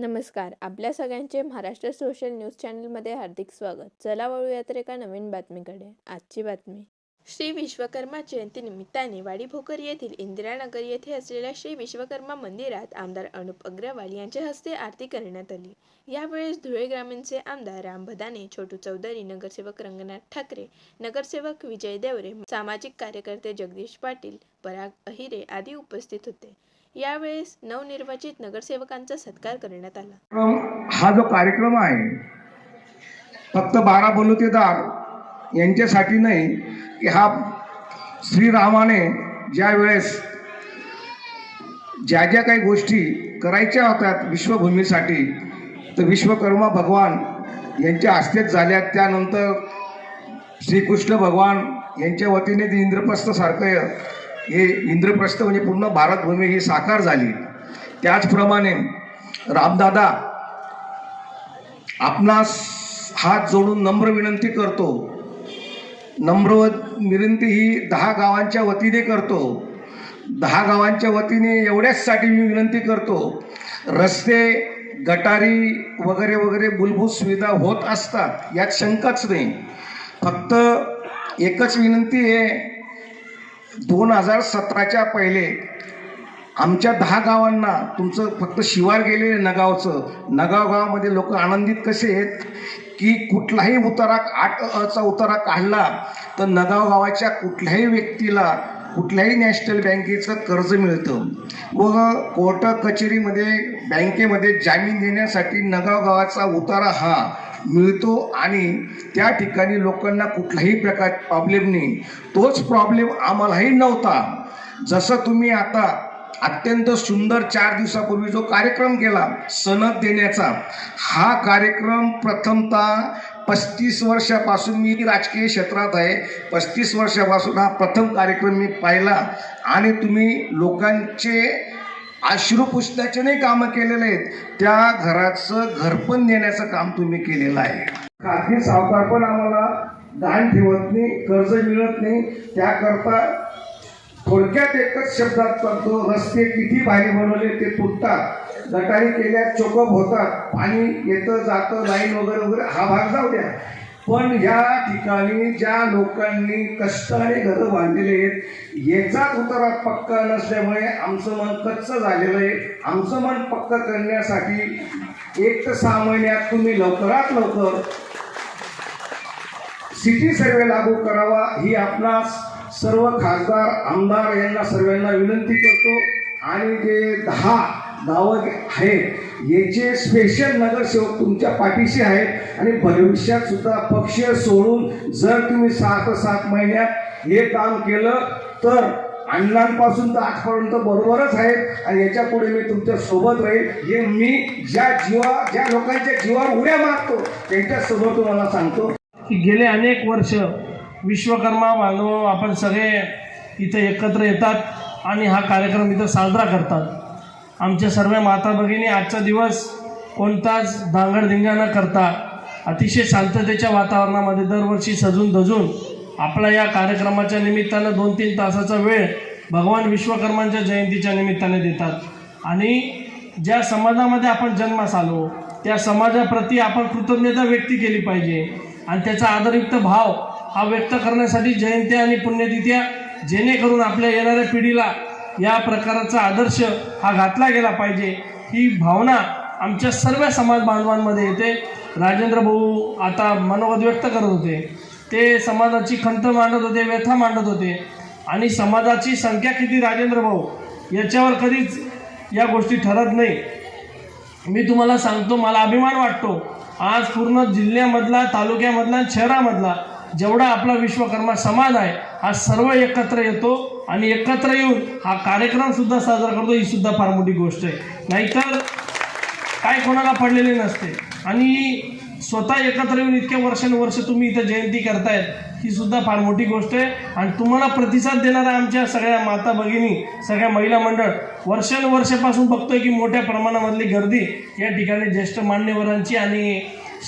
नमस्कार. आपल्या सगळ्यांचे महाराष्ट्र सोशल न्यूज चॅनलमध्ये हार्दिक स्वागत. चला वळूया तर एका नवीन बातमीकडे. आजची बातमी. श्री विश्वकर्मा जयंती निमित्ताने वाडीभोकर येथील इंदिरानगर येथे असलेल्या श्री विश्वकर्मा मंदिरात आमदार अनुप अग्रवाल यांच्या हस्ते आरती करण्यात आली. यावेळेस धुळे ग्रामीणचे आमदार राम भदाने छोटू चौधरी नगरसेवक रंगनाथ ठाकरे नगरसेवक विजय देवरे सामाजिक कार्यकर्ते जगदीश पाटील पराग अहिरे आदी उपस्थित होते. यावेळेस नवनिर्वाचित नगरसेवकांचा सत्कार करण्यात आला. हा जो कार्यक्रम आहे फक्त बारा बलुतेदार यांच्यासाठी नाही की हा श्रीरामाने ज्या वेळेस ज्या ज्या काही गोष्टी करायच्या होत्या विश्वभूमीसाठी तर विश्वकर्मा भगवान यांच्या हस्तेच झाल्या. त्यानंतर श्रीकृष्ण भगवान यांच्या वतीने ते इंद्रप्रस्थसारखं हे इंद्रप्रस्थ म्हणजे पूर्ण भारतभूमी ही साकार झाली. त्याचप्रमाणे रामदादा आपणास हात जोडून नम्र विनंती करतो. नम्र विनंती ही दहा गावांच्या वतीने करतो. दहा गावांच्या वतीने एवढ्याचसाठी मी विनंती करतो. रस्ते गटारी वगैरे वगैरे मूलभूत सुविधा होत असतात यात शंकाच नाही. फक्त एकच विनंती आहे दोन हजार सतराच्या पहिले आमच्या दहा गावांना तुमचं फक्त शिवार गेलेले नगावचं. नगाव गावामध्ये लोक आनंदित कसे आहेत की कुठलाही उतारा आठ अचा उतारा काढला तर नगाव गावाच्या कुठल्याही व्यक्तीला कुठल्याही नॅशनल बँकेचं कर्ज मिळतं. व कोर्ट कचेरीमध्ये बँकेमध्ये जामीन देण्यासाठी नगाव गावाचा उतारा हा मिळतो आणि त्या ठिकाणी लोकांना कुठलाही प्रकार प्रॉब्लेम नाही. तोच प्रॉब्लेम आम्हालाही नव्हता. जसं तुम्ही आता अत्यंत सुंदर चार दिवसापूर्वी जो कार्यक्रम केला सनद देण्याचा हा कार्यक्रम प्रथमतः पस्तीस वर्षापासून मी राजकीय क्षेत्रात आहे. पस्तीस वर्षापासून हा प्रथम कार्यक्रम मी पाहिला आणि तुम्ही लोकांचे अश्रू नाही कामं केलेले आहेत. त्या घराचं घरपण देण्याचं काम तुम्ही केलेलं आहे. खाजगी सावकार पण आम्हाला दान ठेवत नाही कर्ज मिळत नाही. त्याकरता थोडक्यात एकच शब्दात करतो रस्ते किती भारी बनवले ते तुटतात. गटारी केल्या चोकप होतात. पाणी येतं जातं लाईन वगैरे वगैरे हा भाग जाऊ द्या. पण या ठिकाणी ज्या लोकांनी कष्टाने घरं बांधलेले आहेत याचाच उतारा पक्का नसल्यामुळे आमचं मन कच्च झालेलं आहे. आमचं मन पक्क करण्यासाठी एक तर सहा महिन्यात तुम्ही लवकरात लवकर सिटी सर्वे लागू करावा ही आपणास सर्व खासदार आमदार यांना सर्वांना विनंती करतो. आणि जे दहा गावं आहेत याचे स्पेशल नगरसेवक तुमच्या पाठीशी आहेत आणि भविष्यात सुद्धा पक्ष सोडून जर तुम्ही सहा ते सात महिन्यात हे काम केलं तर अण्णांपासून तर आजपर्यंत बरोबरच आहेत आणि याच्यापुढे मी तुमच्यासोबत राहील. हे मी ज्या जीवा ज्या लोकांच्या जीवावर उड्या मारतो त्यांच्यासोबत तुम्हाला सांगतो. की गेले अनेक वर्ष विश्वकर्मा बांधव आपण सगळे इथं एकत्र येतात आणि हा कार्यक्रम इथं साजरा करतात. आमच्या सर्व माता भगिनी आजचा दिवस कोणताच धांगडधिंगा न करता अतिशय शांततेच्या वातावरणामध्ये दरवर्षी सजून धजून आपला या कार्यक्रमाच्या निमित्तानं दोन तीन तासाचा वेळ भगवान विश्वकर्मांच्या जयंतीच्या निमित्ताने देतात. आणि ज्या समाजामध्ये आपण जन्मास आलो त्या समाजाप्रती आपण कृतज्ञता व्यक्त केली पाहिजे. आणि त्याचा आदरयुक्त भाव हा व्यक्त करण्यासाठी जयंत्या आणि पुण्यतिथ्या जेणेकरून आपल्या येणाऱ्या पिढीला या प्रकाराचा आदर्श हा घातला गेला पाहिजे. ही भावना आमच्या सर्व समाज बांधवांमध्ये येते. राजेंद्र भाऊ आता मनोगत व्यक्त करत होते. ते समाजाची खंत मांडत होते व्यथा मांडत होते. आणि समाजाची संख्या किती राजेंद्र भाऊ? याच्यावर कधीच या गोष्टी ठरत नाही. मी तुम्हाला सांगतो मला अभिमान वाटतो. आज पूर्ण जिल्ह्यामधला तालुक्यामधला शहरामधला जेवढा आपला विश्वकर्मा समाज आहे हा सर्व एकत्र येतो आणि एकत्र येऊन हा कार्यक्रम सुद्धा साजरा करतो ही सुद्धा फार मोठी गोष्ट आहे. नाहीतर काय कोणाला पडलेले नसते. आणि स्वतः एकत्र येऊन इतक्या वर्षानुवर्ष तुम्ही इथं जयंती करतायत ही सुद्धा फार मोठी गोष्ट आहे. आणि तुम्हाला प्रतिसाद देणारा आमच्या सगळ्या माता भगिनी सगळ्या महिला मंडळ वर्षानुवर्षापासून बघतोय की मोठ्या प्रमाणामधली गर्दी या ठिकाणी ज्येष्ठ मान्यवरांची आणि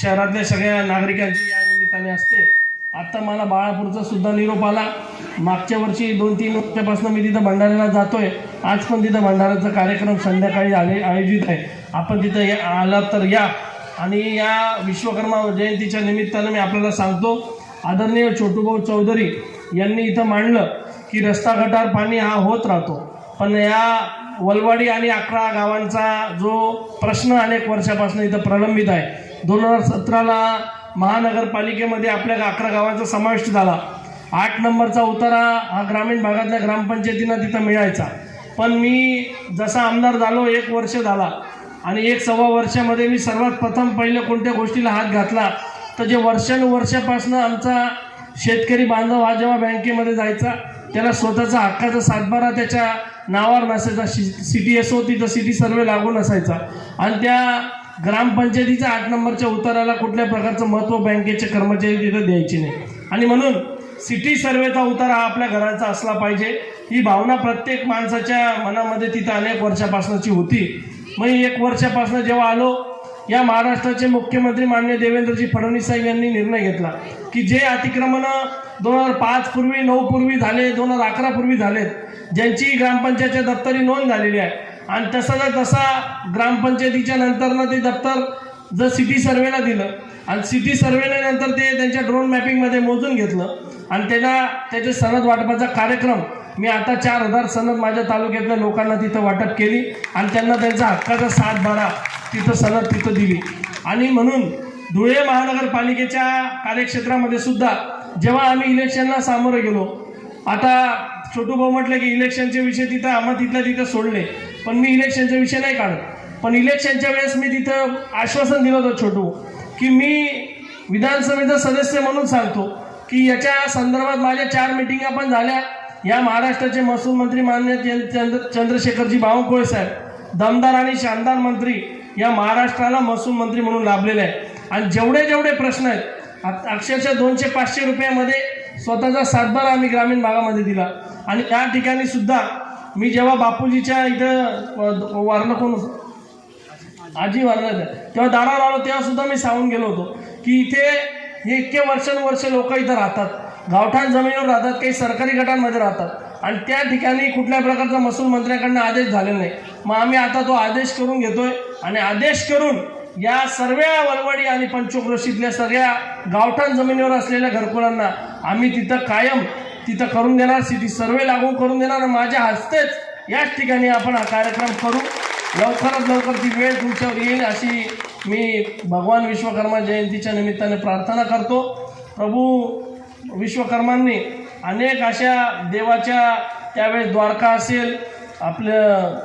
शहरातल्या सगळ्या नागरिकांची या निमित्ताने असते. आत्ता मला बाळापूरचा सुद्धा निरोप आला. मागच्या वर्षी दोन तीन वर्षापासून मी तिथं भंडाऱ्याला जातोय. आज पण तिथं भंडाऱ्याचा कार्यक्रम संध्याकाळी आले आयोजित आहे. आपण तिथं या आला तर या. आणि या विश्वकर्मा जयंतीच्या निमित्तानं मी आपल्याला सांगतो आदरणीय छोटूभाऊ चौधरी यांनी इथं मांडलं की रस्ता गटार पाणी हा होत राहतो. पण या वलवाडी आणि अकरा गावांचा जो प्रश्न अनेक वर्षापासून इथं प्रलंबित आहे. दोन हजार सतराला महानगरपालिकेमध्ये आपल्या अकरा गावांचा समावेश झाला. आठ नंबरचा उतारा हा ग्रामीण भागातल्या ग्रामपंचायतींना तिथं मिळायचा. पण मी जसा आमदार झालो एक वर्ष झाला आणि एक सव्वा वर्षामध्ये मी सर्वात प्रथम पहिले कोणत्या गोष्टीला हात घातला तर जे वर्षानुवर्षापासून आमचा शेतकरी बांधव हा जेव्हा बँकेमध्ये जायचा त्याला स्वतःचा हक्काचा सातबारा त्याच्या नावावर नसायचा. शि सी टी एस ओ तिथं सिटी सर्वे लागू नसायचा आणि त्या ग्रामपंचायतीच्या आठ नंबरच्या उताराला कुठल्या प्रकारचं महत्त्व बँकेचे कर्मचारी तिथं द्यायचे नाही. आणि म्हणून सिटी सर्वेचा उतारा हा आपल्या घराचा असला पाहिजे. ही भावना प्रत्येक माणसाच्या मनामध्ये तिथं अनेक वर्षापासूनची होती. मग एक वर्षापासून जेव्हा आलो या महाराष्ट्राचे मुख्यमंत्री मान्य देवेंद्रजी फडणवीस साहेब यांनी निर्णय घेतला की जे अतिक्रमण दोन हजार पाच पूर्वी नऊ पूर्वी झाले दोन हजार अकरा पूर्वी झालेत ज्यांची ग्रामपंचायतच्या दप्तरी नोंद झालेली आहे आणि तसा तसा ग्रामपंचायतीच्या नंतरनं ते दप्तर जर सिटी सर्वेला दिलं आणि सिटी सर्वेने नंतर ते त्यांच्या ड्रोन मॅपिंगमध्ये मोजून घेतलं आणि त्यांना त्याचे सनद वाटपाचा कार्यक्रम मी आता चार हजार सनद माझ्या तालुक्यातल्या लोकांना तिथं वाटप केली आणि त्यांना त्यांचा हक्काचा सात बारा तिथं सनद तिथं दिली. आणि म्हणून धुळे महानगरपालिकेच्या कार्यक्षेत्रामध्ये सुद्धा जेव्हा आम्ही इलेक्शनला सामोरं गेलो आता छोटू भाऊ म्हटलं की इलेक्शनचे विषय तिथं आम्हा तिथल्या तिथं सोडले. पण मी इलेक्शनचा विषय नाही काढत. पण इलेक्शनच्या वेळेस मी तिथं आश्वासन दिलं होतं छोटू की मी विधानसभेचा सदस्य म्हणून सांगतो की याच्या संदर्भात माझ्या चार मिटिंगा पण झाल्या. या महाराष्ट्राचे महसूल मंत्री मान्य चंद्र चंद्रशेखरजी बावनकुळे साहेब दमदार आणि शानदार मंत्री या महाराष्ट्राला महसूल मंत्री म्हणून लाभलेले आहे आणि जेवढे जेवढे प्रश्न आहेत अक्षरशः दोनशे पाचशे रुपयामध्ये स्वतःचा सातबारा आम्ही ग्रामीण भागामध्ये दिला. आणि त्या ठिकाणी सुद्धा मी जेव्हा बापूजीच्या इथं वारणं वारलं कोण आजी वारणं तेव्हा दारावर आलो तेव्हा सुद्धा मी सांगून गेलो होतो की इथे हे इतके वर्षानुवर्ष लोक इथं राहतात. गावठाण जमिनीवर राहतात काही सरकारी गटांमध्ये राहतात. आणि त्या ठिकाणी कुठल्या प्रकारचा महसूल मंत्र्याकडनं आदेश झालेला नाही. मग आम्ही आता तो आदेश करून घेतोय. आणि आदेश करून या सर्व वलवडी आणि पंचक्रोशीतल्या सगळ्या गावठाण जमिनीवर असलेल्या घरकुलांना आम्ही तिथं कायम तिथं करून देणार सिटी सर्वे लागू करून देणार. माझ्या हस्तेच याच ठिकाणी आपण हा कार्यक्रम करू. लवकरात लवकर ती वेळ तुमच्यावर येईल अशी मी भगवान विश्वकर्मा जयंतीच्या निमित्ताने प्रार्थना करतो. प्रभू विश्वकर्मांनी अनेक अशा देवाच्या त्यावेळेस द्वारका असेल आपलं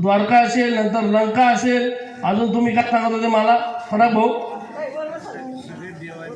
द्वारका असेल नंतर लंका असेल. अजून तुम्ही काय सांगत होते मला? फरक भाऊ.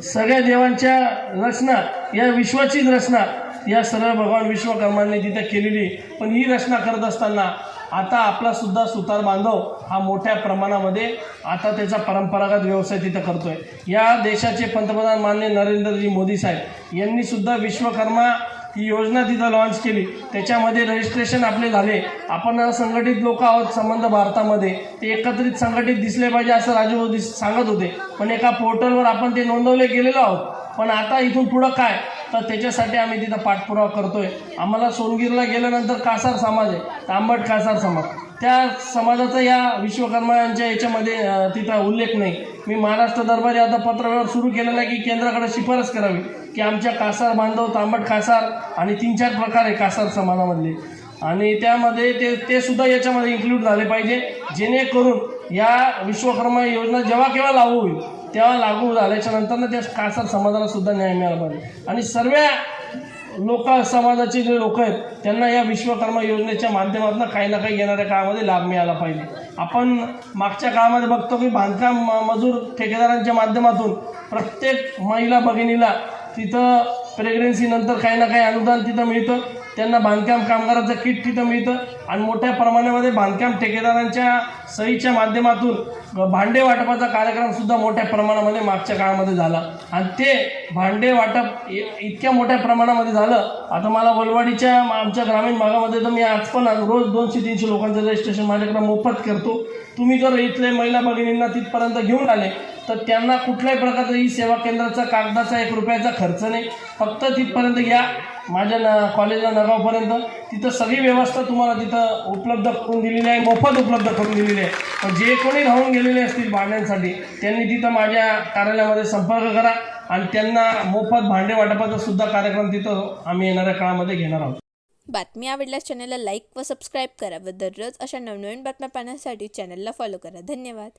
सगळ्या देवांच्या रचना या विश्वाचीच रचना या सरळ भगवान विश्वकर्मांनी तिथे केलेली पण ही रचना करत असताना आता आपला सुद्धा सुतार बांधव हा मोठ्या प्रमाणामध्ये आता त्याचा परंपरागत व्यवसाय तिथं करतोय. या देशाचे पंतप्रधान मान्य नरेंद्रजी मोदी साहेब यांनी सुद्धा विश्वकर्मा ही योजना तिथं लॉन्च केली. त्याच्यामध्ये रजिस्ट्रेशन आपले झाले. आपण संघटित लोक आहोत संबंध भारतामध्ये. ते एकत्रित संघटित दिसले पाहिजे असं राजू मोदी सांगत होते. पण एका पोर्टलवर आपण ते नोंदवले गेलेलो आहोत. पण आता इथून पुढं काय? तर त्याच्यासाठी आम्ही तिथं पाठपुरावा करतोय. आम्हाला सोनगीरला गेल्यानंतर कासार समाज आहे. तांबट कासार समाज. त्या समाजाचा या विश्वकर्मा यांच्या याच्यामध्ये तिथं उल्लेख नाही. मी महाराष्ट्र दरबारी आता पत्रव्यवहार सुरू केलेला आहे की केंद्राकडे शिफारस करावी की आमच्या कासार बांधव तांबट कासार आणि तीन चार प्रकार आहे कासार समाजामधले. आणि त्यामध्ये ते ते सुद्धा याच्यामध्ये इन्क्लूड झाले पाहिजे. जेणेकरून या विश्वकर्मा योजना जेव्हा केव्हा लागू होईल तेव्हा लागू झाल्याच्यानंतर त्या कासार समाजाला सुद्धा न्याय मिळाला पाहिजे. आणि सर्व लोक समाजाचे जे लोक आहेत त्यांना या विश्वकर्मा योजनेच्या माध्यमातून काही ना काही येणाऱ्या काळामध्ये लाभ मिळाला पाहिजे. आपण मागच्या काळामध्ये बघतो की बांधकाम म- मजूर ठेकेदारांच्या माध्यमातून प्रत्येक महिला भगिनीला तिथं प्रेग्नेन्सी नंतर काही ना काही अनुदान तिथं मिळतं. त्यांना बांधकाम कामगाराचं किट तिथं मिळतं. आणि मोठ्या प्रमाणामध्ये बांधकाम ठेकेदारांच्या सहीच्या माध्यमातून भांडे वाटपाचा कार्यक्रम सुद्धा मोठ्या प्रमाणामध्ये मागच्या काळामध्ये झाला. आणि ते भांडे वाटप इतक्या मोठ्या प्रमाणामध्ये झालं. आता मला वलवाडीच्या आमच्या ग्रामीण भागामध्ये तर मी आज पण रोज दोनशे तीनशे लोकांचं रजिस्ट्रेशन माझ्याकडे मोफत करतो. तुम्ही जर इथले महिला भगिनींना तिथपर्यंत घेऊन आले तर त्यांना कुठल्याही प्रकारचा ई सेवा केंद्राचा कागदाचा एक रुपयाचा खर्च नाही. फक्त तिथपर्यंत या माझ्या न कॉलेजला नगावपर्यंत तिथं सगळी व्यवस्था तुम्हाला तिथं उपलब्ध करून दिलेली आहे मोफत उपलब्ध करून दिलेली आहे. पण जे कोणी राहून गेलेले असतील भांड्यांसाठी त्यांनी तिथं माझ्या कार्यालयामध्ये संपर्क करा आणि त्यांना मोफत भांडे वाटपाचा सुद्धा कार्यक्रम तिथं आम्ही येणाऱ्या काळामध्ये घेणार आहोत. बातमी आवडल्यास चॅनलला लाईक व सबस्क्राईब करा व दररोज अशा नवनवीन बातम्या पाहण्यासाठी चॅनलला फॉलो करा. धन्यवाद.